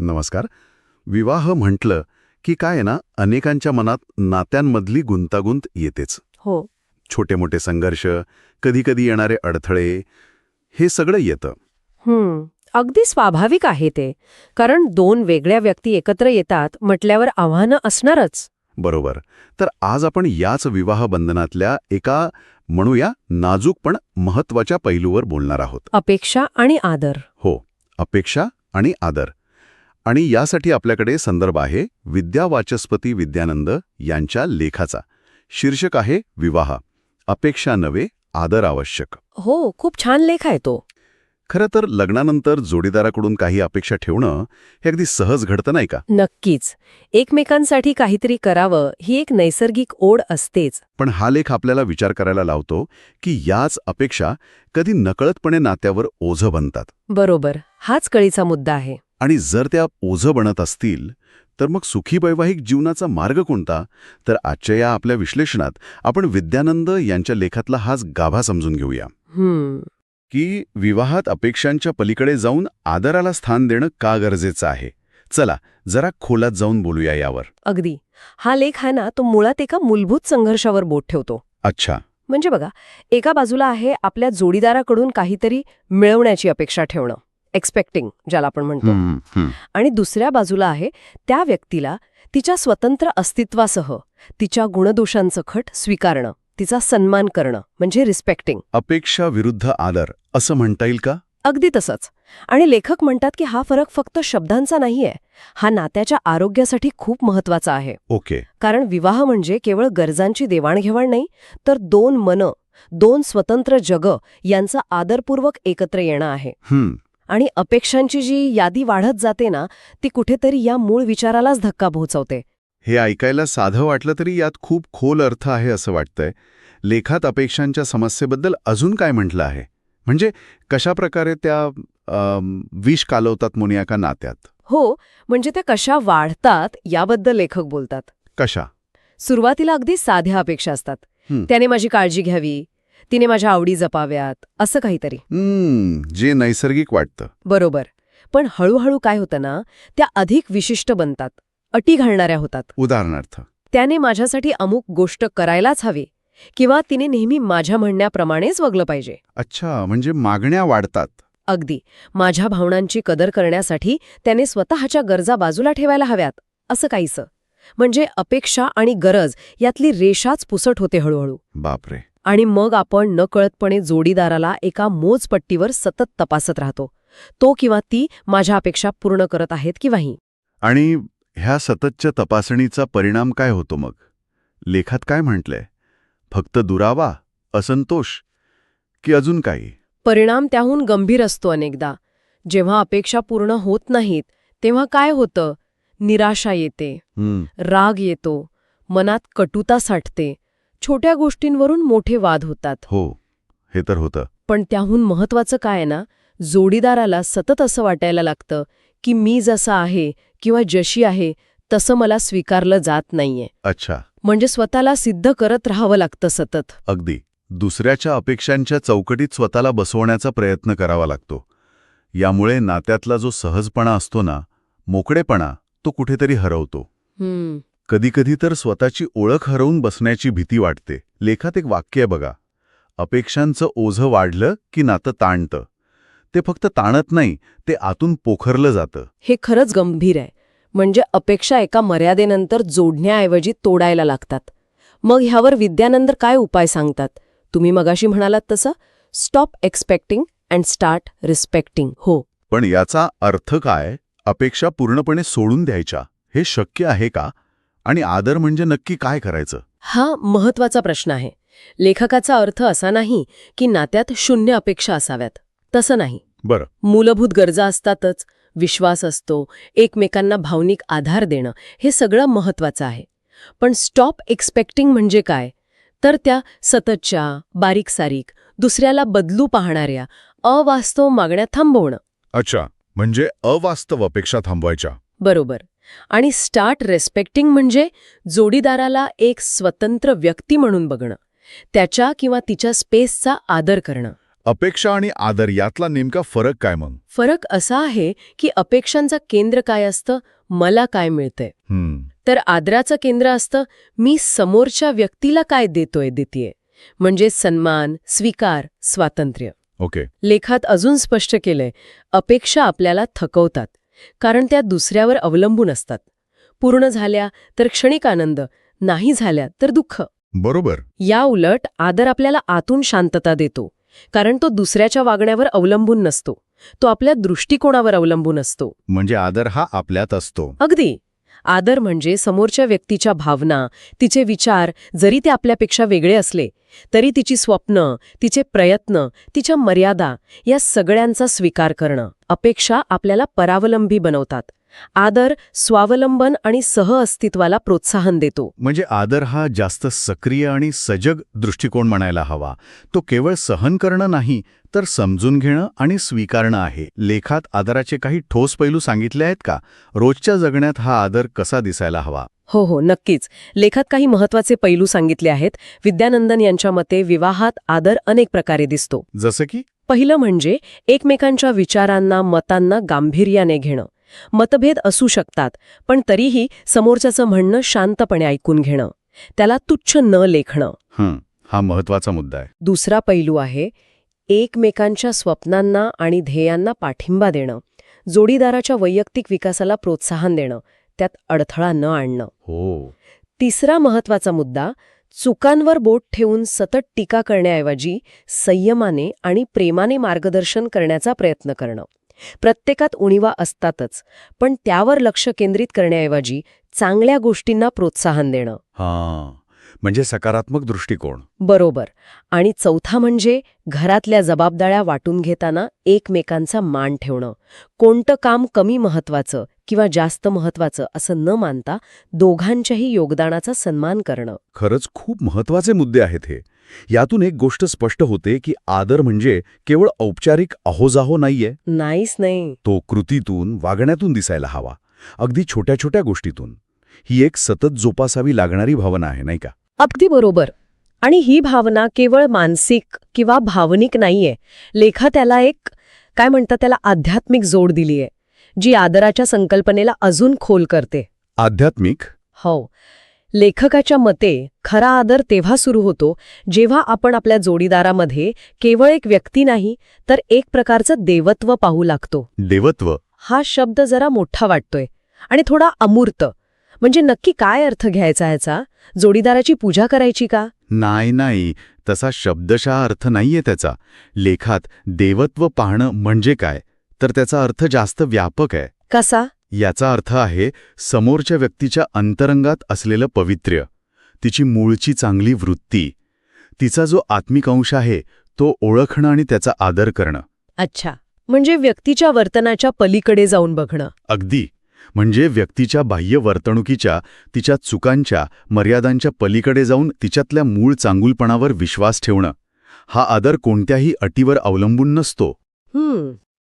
नमस्कार. विवाह म्हटलं की काय ना अनेकांच्या मनात नात्यांमधली गुंतागुंत येतेच. हो. छोटे मोठे संघर्ष कधीकधी येणारे अडथळे हे सगळं येतं. अगदी स्वाभाविक आहे ते. कारण दोन वेगळ्या व्यक्ती एकत्र येतात म्हटल्यावर आव्हानं असणारच. बरोबर. तर आज आपण याच विवाह बंधनातल्या एका म्हणूया नाजूक पण महत्त्वाच्या पैलूवर बोलणार आहोत. अपेक्षा आणि आदर. हो. अपेक्षा आणि आदर. आणि यासाठी आपल्याकडे संदर्भ आहे विद्यावाचस्पती विद्यानंद यांच्या लेखाचा. शीर्षक आहे विवाह. अपेक्षा नव्हे आदर आवश्यक. हो खूप छान लेख आहे तो. खरं तर लग्नानंतर जोडीदाराकडून काही अपेक्षा ठेवणं हे अगदी सहज घडतं नाही का? नक्कीच. एकमेकांसाठी काहीतरी करावं ही एक नैसर्गिक ओढ असतेच. पण हा लेख आपल्याला विचार करायला लावतो की याच अपेक्षा कधी नकळतपणे नात्यावर ओझं बनतात. बरोबर. हाच कळीचा मुद्दा आहे. आणि जर त्या ओझं बनत असतील तर मग सुखी वैवाहिक जीवनाचा मार्ग कोणता? तर आजच्या या आपल्या विश्लेषणात आपण विद्यानंद यांच्या लेखातला हाच गाभा समजून घेऊया. हम्म. की विवाहात अपेक्षांच्या पलीकडे जाऊन आदराला स्थान देणं का गरजेचं आहे? चला जरा खोलात जाऊन बोलूया यावर. अगदी. हा लेख आहे ना तो मुळात एका मूलभूत संघर्षावर बोट ठेवतो. अच्छा. म्हणजे बघा एका बाजूला आहे आपल्या जोडीदाराकडून काहीतरी मिळवण्याची अपेक्षा ठेवणं. एक्सपेक्टिंग ज्याला आपण म्हणतो. आणि दुसऱ्या बाजूला आहे त्या व्यक्तीला तिच्या स्वतंत्र अस्तित्वासह तिच्या गुणदोषांचं खट स्वीकारणं तिचा सन्मान करणं म्हणजे रिस्पेक्टिंग अपेक्षा विरुद्ध आदर असं म्हणता येईल का? अगदी तसंच. आणि लेखक म्हणतात की हा फरक फक्त शब्दांचा नाहीये हा नात्याच्या आरोग्यासाठी खूप महत्त्वाचा आहे. ओके. कारण विवाह म्हणजे केवळ गरजांची देवाणघेवाण नाही तर दोन मनं दोन स्वतंत्र जगं यांचं आदरपूर्वक एकत्र येणं आहे. आणि अपेक्षांची जी यादी वाढत जाते ना ती कुठेतरी या मूळ विचारालाच धक्का पोहोचवते. हे ऐकायला साधं वाटलं तरी यात खूप खोल अर्थ आहे असं वाटतंय. लेखात अपेक्षांच्या समस्येबद्दल अजून काय म्हटलं आहे? म्हणजे कशा प्रकारे त्या विष कालवतात मुनिया का नात्यात? हो म्हणजे त्या कशा वाढतात याबद्दल लेखक बोलतात. कशा? सुरुवातीला अगदी साध्या अपेक्षा असतात. त्याने माझी काळजी घ्यावी तिने माझ्या आवडी जपाव्यात असं काहीतरी. जे नैसर्गिक वाटतं. बरोबर. पण हळूहळू काय होतं ना त्या अधिक विशिष्ट बनतात अटी घालणाऱ्या होतात. उदाहरणार्थ. त्याने माझ्यासाठी अमुक गोष्ट करायलाच हवी किंवा तिने नेहमी माझ्या म्हणण्याप्रमाणेच वगलं पाहिजे. अच्छा म्हणजे मागण्या वाढतात. अगदी. माझ्या भावनांची कदर करण्यासाठी त्याने स्वतःच्या गरजा बाजूला ठेवायला हव्यात असं काहीसं. म्हणजे अपेक्षा आणि गरज यातली रेषाच पुसट होते हळूहळू. बापरे. आणि मग आपण नकळतपणे जोडीदाराला एका मोजपट्टीवर सतत तपासत राहतो. तो किंवा ती माझ्या अपेक्षा पूर्ण करत आहेत किंवाही आणि ह्या सततच्या तपासणीचा परिणाम काय होतो मग? लेखात काय म्हटलंय? फक्त दुरावा असंतोष की अजून काही? परिणाम त्याहून गंभीर असतो अनेकदा. जेव्हा अपेक्षा पूर्ण होत नाहीत तेव्हा काय होतं? निराशा येते. राग येतो. मनात कटुता साठते. छोट्या गोष्टींवरून मोठे वाद होतात. हो हे तर होतं. पण त्याहून महत्वाचं काय आहे ना जोडीदाराला सतत असं वाटायला लागतं की मी जसा आहे किंवा जशी आहे तसं मला स्वीकारलं जात नाहीये. अच्छा. म्हणजे स्वतःला सिद्ध करत राहावं लागतं सतत. अगदी. दुसऱ्याच्या अपेक्षांच्या चौकटीत स्वतःला बसवण्याचा प्रयत्न करावा लागतो. यामुळे नात्यातला जो सहजपणा असतो ना मोकळेपणा तो कुठेतरी हरवतो. हम्म. कधीकधी तर स्वतःची ओळख हरवून बसण्याची भीती वाटते. लेखात एक वाक्य आहे बघा. अपेक्षांचं ओझं वाढलं की नातं ताणतं. ते फक्त ताणत नाही ते आतून पोखरलं जातं. हे खरंच गंभीर आहे. म्हणजे अपेक्षा एका मर्यादेनंतर जोडण्याऐवजी तोडायला लागतात. मग ह्यावर विद्यानंद काय उपाय सांगतात? तुम्ही मगाशी म्हणालात तसं? Stop expecting and start respecting हो. पण याचा अर्थ काय? अपेक्षा पूर्णपणे सोडून द्यायच्या. हे शक्य आहे का? आणि आदर म्हणजे नक्की काय करायचं? हा महत्त्वाचा प्रश्न आहे. लेखकाचा अर्थ असा नाही की नात्यात शून्य अपेक्षा असाव्यात. तसं नाही. बरं. मूलभूत गरजा असतातच विश्वास असतो एकमेकांना भावनिक आधार देणं हे सगळं महत्वाचं आहे. पण स्टॉप एक्सपेक्टिंग म्हणजे काय? तर त्या सततच्या बारीक सारीक दुसऱ्याला बदलू पाहणाऱ्या अवास्तव मागण्या थांबवणं. अच्छा. म्हणजे अवास्तव अपेक्षा थांबवायच्या. बरोबर. आणि स्टार्ट रेस्पेक्टिंग म्हणजे जोडीदाराला एक स्वतंत्र व्यक्ती म्हणून बघणं त्याच्या किंवा तिच्या स्पेसचा आदर करणं. अपेक्षा आणि आदर यातला नेमका फरक काय मग? फरक असा आहे की अपेक्षांचं केंद्र काय असतं मला काय मिळतंय. तर आदराचं केंद्र असतं मी समोरच्या व्यक्तीला काय देतोय देतीये. म्हणजे सन्मान स्वीकार स्वातंत्र्य. ओके. लेखात अजून स्पष्ट केलंय अपेक्षा आपल्याला थकवतात. कारण त्या दुसऱ्यावर अवलंबून असतात. पूर्ण झाल्या तर क्षणिक आनंद नाही झाल्या तर दुःख. बरोबर. या उलट आदर आपल्याला आतून शांतता देतो कारण तो दुसऱ्याच्या वागण्यावर अवलंबून नसतो. तो आपल्या दृष्टिकोनावर अवलंबून असतो. म्हणजे आदर हा आपल्यात असतो. अगदी. आदर म्हणजे समोरच्या व्यक्तीच्या भावना तिचे विचार जरी ते आपल्यापेक्षा वेगळे असले तरी तिची स्वप्न तिचे प्रयत्न तिच्या मर्यादा या सगळ्यांचा स्वीकार करणं अपेक्षा आपल्याला परावलंबी बनवतात. आदर स्वावलंबन आणि सहअस्तित्वाला प्रोत्साहन देतो. म्हणजे आदर हा जास्त सक्रिय आणि सजग दृष्टिकोन म्हणायला हवा. तो केवळ सहन करणं नाही तर समजून घेणं आणि स्वीकारणं आहे. लेखात आदराचे काही ठोस पैलू सांगितले आहेत का? रोजच्या जगण्यात हा आदर कसा दिसायला हवा? हो हो नक्कीच. लेखात काही महत्त्वाचे पैलू सांगितले आहेत. विद्यानंदन यांच्या मते विवाहात आदर अनेक प्रकारे दिसतो. जसं की? पहिलं म्हणजे एकमेकांच्या विचारांना मतांना गांभीर्याने घेणं. मतभेद असू शकतात पण तरीही समोरच्याचं म्हणणं शांतपणे ऐकून घेणं त्याला तुच्छ न लेखणं. हं हा महत्त्वाचा मुद्दा आहे. दुसरा पैलू आहे एकमेकांच्या स्वप्नांना आणि ध्येयांना पाठिंबा देणं जोडीदाराच्या वैयक्तिक विकासाला प्रोत्साहन देणं त्यात अडथळा न आणणं. हो. तिसरा महत्त्वाचा मुद्दा चुकांवर बोट ठेवून सतत टीका करण्याऐवजी संयमाने आणि प्रेमाने मार्गदर्शन करण्याचा प्रयत्न करणं. प्रत्येकात उणीवा असतातच पण त्यावर लक्ष केंद्रित करण्याऐवजी चांगल्या गोष्टींना प्रोत्साहन देणं. हां म्हणजे सकारात्मक दृष्टिकोन. बरोबर आणि चौथा म्हणजे घरातल्या जबाबदाऱ्या वाटून घेताना एकमेकांचा मान ठेवणं. कोणतं काम कमी महत्वाचं किंवा जास्त महत्वाचं असं न मानता दोघांच्याही योगदानाचा सन्मान करणं. खरंच खूप महत्त्वाचे मुद्दे आहेत हे. यातून एक गोष्ट स्पष्ट होते की आदर म्हणजे केवळ औपचारिक अहोजाहो नाहीये. नाहीच नाही. तो कृतीतून वागण्यातून दिसायला हवा. अगदी छोट्या छोट्या गोष्टीतून. ही एक सतत जोपासावी लागणारी भावना आहे नाही का? अगदी बरोबर. आणि ही भावना केवळ मानसिक किंवा भावनिक नाहीये. लेखा त्याला एक काय म्हणतात त्याला आध्यात्मिक जोड दिलीये जी आदराच्या संकल्पनेला अजून खोल करते. आध्यात्मिक? हो. लेखकाच्या मते खरा आदर तेव्हा सुरू होतो जेव्हा आपण आपल्या जोडीदारामध्ये केवळ एक व्यक्ती नाही तर एक प्रकारचं देवत्व पाहू लागतो. देवत्व? हा शब्द जरा मोठा वाटतोय आणि थोडा अमूर्त. म्हणजे नक्की काय अर्थ घ्यायचा ह्याचा? जोडीदाराची पूजा करायची का? नाही नाही. तसा शब्दशः अर्थ नाहीये त्याचा. लेखात देवत्व पाहणं म्हणजे काय? तर त्याचा अर्थ जास्त व्यापक आहे. कसा? याचा अर्थ आहे समोरच्या व्यक्तीच्या अंतरंगात असलेलं पवित्र्य तिची मूळची चांगली वृत्ती तिचा जो आत्मिक अंश आहे तो ओळखणं आणि त्याचा आदर करणं. अच्छा. म्हणजे व्यक्तीच्या वर्तनाच्या पलीकडे जाऊन बघणं. अगदी. म्हणजे व्यक्तीच्या बाह्य वर्तणुकीच्या तिच्या चुकांच्या मर्यादांच्या पलीकडे जाऊन तिच्यातल्या मूळ चांगुलपणावर विश्वास ठेवणं. हा आदर कोणत्याही अटीवर अवलंबून नसतो.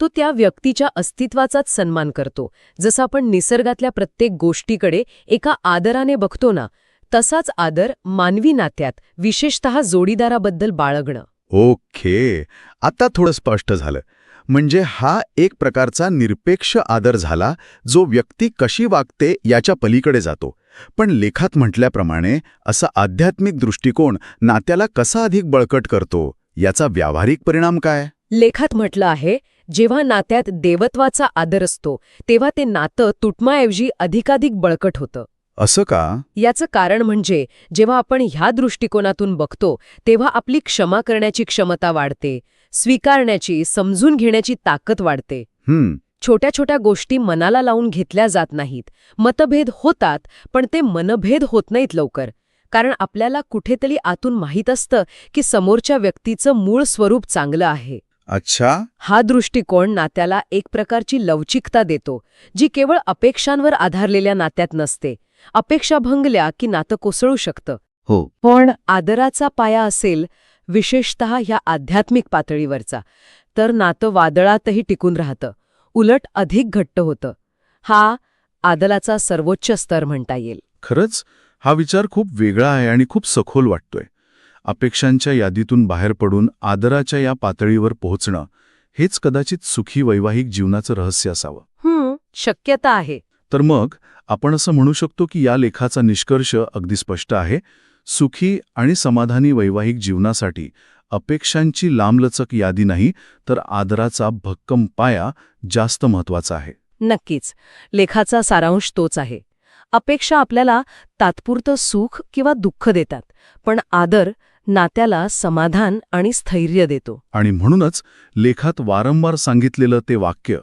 तो त्या व्यक्तीच्या अस्तित्वाचाच सन्मान करतो. जसं आपण निसर्गातल्या प्रत्येक गोष्टीकडे एका आदराने बघतो ना तसाच आदर मानवी नात्यात विशेषतः जोडीदाराबद्दल बाळगणं. ओके. आता थोडं स्पष्ट झालं. म्हणजे हा एक प्रकारचा निरपेक्ष आदर झाला जो व्यक्ती कशी वागते याच्या पलीकडे जातो. पण लेखात म्हटल्याप्रमाणे असा आध्यात्मिक दृष्टिकोन नात्याला कसा अधिक बळकट करतो याचा व्यावहारिक परिणाम काय? लेखात म्हटलं आहे जेव्हा नात्यात देवत्वाचा आदर असतो तेव्हा ते नातं तुटमाऐवजी अधिकाधिक बळकट होतं. असं का? याचं कारण म्हणजे जेव्हा आपण ह्या दृष्टिकोनातून बघतो तेव्हा आपली क्षमा करण्याची क्षमता वाढते स्वीकारण्याची समजून घेण्याची ताकद वाढते. हम्म. छोट्या छोट्या गोष्टी मनाला लावून घेतल्या जात नाहीत. मतभेद होतात पण ते मनभेद होत नाहीत लवकर. कारण आपल्याला कुठेतरी आतून माहीत असतं की समोरच्या व्यक्तीचं मूळ स्वरूप चांगलं आहे. अच्छा. हा दृष्टिकोन नात्याला एक प्रकारची लवचिकता देतो जी केवळ अपेक्षांवर आधारलेल्या नात्यात नसते. अपेक्षा भंगल्या की नातं कोसळू शकतं. हो. पण आदराचा पाया असेल विशेषतः ह्या आध्यात्मिक पातळीवरचा तर नातं वादळातही टिकून राहतं. उलट अधिक घट्ट होतं. हा आदलाचा सर्वोच्च स्तर म्हणता येईल. खरंच हा विचार खूप वेगळा आहे आणि खूप सखोल वाटतोय. अपेक्षांच्या यादीतून बाहेर पडून आदराच्या या पातळीवर पोहोचणं हेच कदाचित सुखी वैवाहिक जीवनाचं रहस्य असावं. हम्म शक्यता आहे. तर मग आपण असं म्हणू शकतो की या लेखाचा निष्कर्ष अगदी स्पष्ट आहे. सुखी आणि समाधानी वैवाहिक जीवनासाठी अपेक्षांची लांबलचक यादी नाही तर आदराचा भक्कम पाया जास्त महत्त्वाचा आहे. नक्कीच. लेखाचा सारांश तोच आहे. अपेक्षा आपल्याला तात्पुरतं सुख किंवा दुःख देतात पण आदर नात्याला समाधान आणि स्थैर्य देतो. आणि म्हणूनच लेखात वारंवार सांगितलेलं ते वाक्य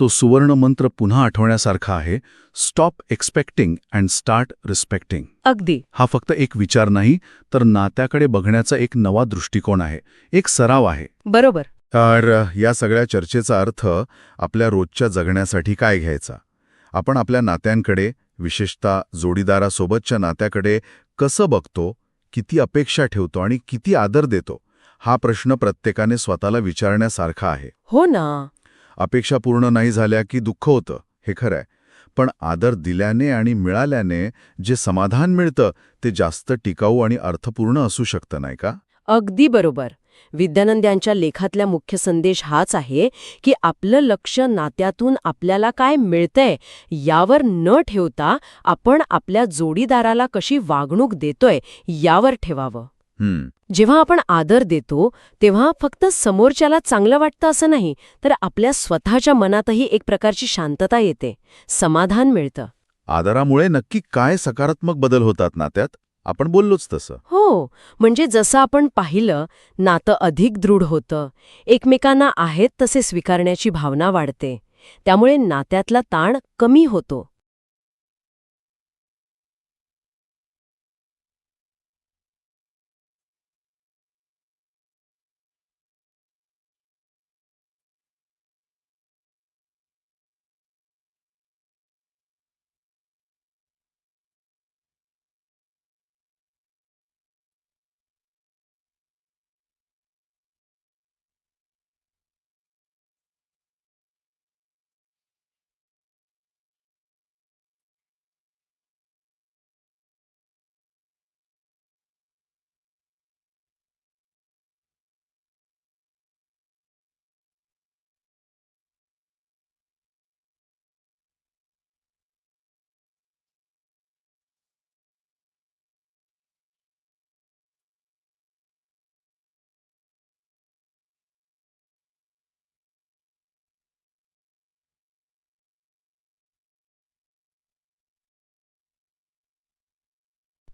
तो सुवर्ण मंत्र पुन्हा आठवण्यासारखा आहे stop expecting and start respecting अगदी. हा फक्त एक विचार नाही तर नात्याकडे बघण्याचा एक नवा दृष्टिकोन आहे एक सराव आहे. बरोबर. तर या सगळ्या चर्चेचा अर्थ आपल्या रोजच्या जगण्यासाठी काय घ्यायचा? आपण आपल्या नात्यांकडे विशेषतः जोडीदारासोबतच्या नात्याकडे कसं बघतो? किती अपेक्षा ठेवतो आणि किती आदर देतो हा प्रश्न प्रत्येकाने स्वतःला विचारण्यासारखा आहे. हो ना. अपेक्षा पूर्ण नाही झाल्या की दुःख होतं हे खरंय. पण आदर दिल्याने आणि मिळाल्याने जे समाधान मिळतं ते जास्त टिकाऊ आणि अर्थपूर्ण असू शकतं नाही का? अगदी बरोबर. विद्यानंद यांच्या लेखातल्या मुख्य संदेश हाच आहे की आपलं लक्ष नात्यातून आपल्याला काय मिळतंय यावर न ठेवता आपण आपल्या जोडीदाराला कशी वागणूक देतोय यावर ठेवावं. जेव्हा आपण आदर देतो तेव्हा फक्त समोरच्याला चांगलं वाटतं असं नाही तर आपल्या स्वतःच्या मनातही एक प्रकारची शांतता येते समाधान मिळतं. आदरामुळे नक्की काय सकारात्मक बदल होतात नात्यात? आपण बोललोच तसं. हो म्हणजे जसं आपण पाहिलं नातं अधिक दृढ होतं. एकमेकांना आहेत तसे स्वीकारण्याची भावना वाढते. त्यामुळे नात्यातला ताण कमी होतो.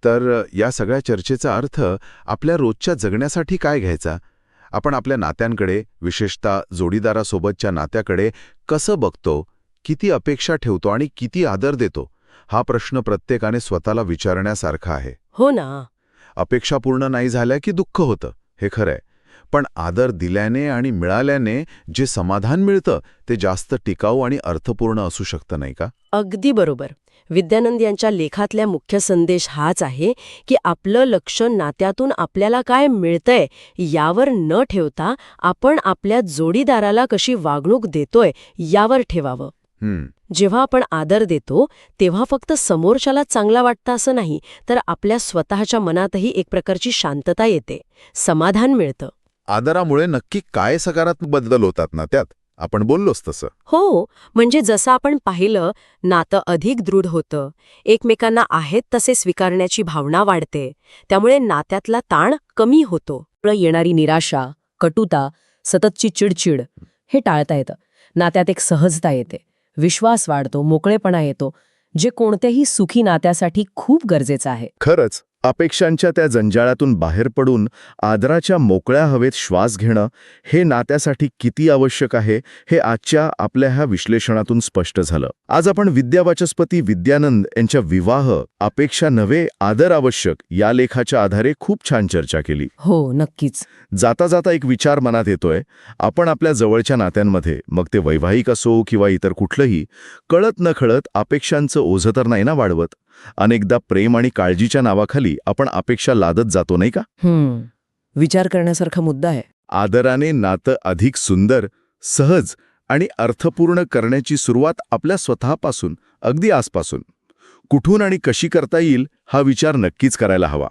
तर या सगळ्या चर्चेचा अर्थ आपल्या रोजच्या जगण्यासाठी काय घ्यायचा? आपण आपल्या नात्यांकडे विशेषतः जोडीदारासोबतच्या नात्याकडे कसं बघतो? किती अपेक्षा ठेवतो आणि किती आदर देतो? हा प्रश्न प्रत्येकाने स्वतःला विचारण्यासारखा आहे. हो ना. अपेक्षा पूर्ण नाही झाल्या की दुःख होतं हे खरंय. पण आदर दिल्याने आणि मिळाल्याने जे समाधान मिळतं ते जास्त टिकाऊ आणि अर्थपूर्ण असू शकतं नाही का? अगदी बरोबर. विद्यानंद यांच्या लेखातल्या मुख्य संदेश हाच आहे की आपलं लक्ष नात्यातून आपल्याला काय मिळतंय यावर न ठेवता आपण आपल्या जोडीदाराला कशी वागणूक देतोय यावर ठेवावं. जेव्हा आपण आदर देतो तेव्हा फक्त समोरच्याला चांगला वाटतं असं नाही तर आपल्या स्वतःच्या मनातही एक प्रकारची शांतता येते समाधान मिळतं. आदरामुळे नक्की काय सकारात्मक बदल होतात ना त्यात? आपण बोललोच तसं. हो म्हणजे जसं आपण पाहिलं नातं अधिक दृढ होतं. एकमेकांना आहेत तसे स्वीकारण्याची भावना वाढते. त्यामुळे नात्यातला ताण कमी होतो. येणारी निराशा कटुता सततची चिडचिड हे टाळता येतं. नात्यात एक सहजता येते. विश्वास वाढतो मोकळेपणा येतो. जे कोणत्याही सुखी नात्यासाठी खूप गरजेचं आहे. खरंच. अपेक्षांच्या त्या जंजाळातून बाहेर पडून आदराच्या मोकळ्या हवेत श्वास घेणं हे नात्यासाठी किती आवश्यक आहे हे आजच्या आपल्या ह्या विश्लेषणातून स्पष्ट झालं. आज आपण विद्यावाचस्पती विद्यानंद यांच्या विवाह अपेक्षा नव्हे आदर आवश्यक या लेखाच्या आधारे खूप छान चर्चा केली. हो नक्कीच. जाता जाता एक विचार मनात येतोय आपण आपल्या जवळच्या नात्यांमध्ये मग ते वैवाहिक असो किंवा इतर कुठलंही कळत न कळत अपेक्षांचं ओझं तर नाही ना वाढवत? अनेकदा प्रेम आणि काळजीच्या नावाखाली आपण अपेक्षा लादत जातो नाही का? हम्म. विचार करण्यासारखा मुद्दा आहे. आदराने नातं अधिक सुंदर सहज आणि अर्थपूर्ण करण्याची सुरुवात आपल्या स्वतःपासून अगदी आसपासून कुठून आणि कशी करता येईल हा विचार नक्कीच करायला हवा.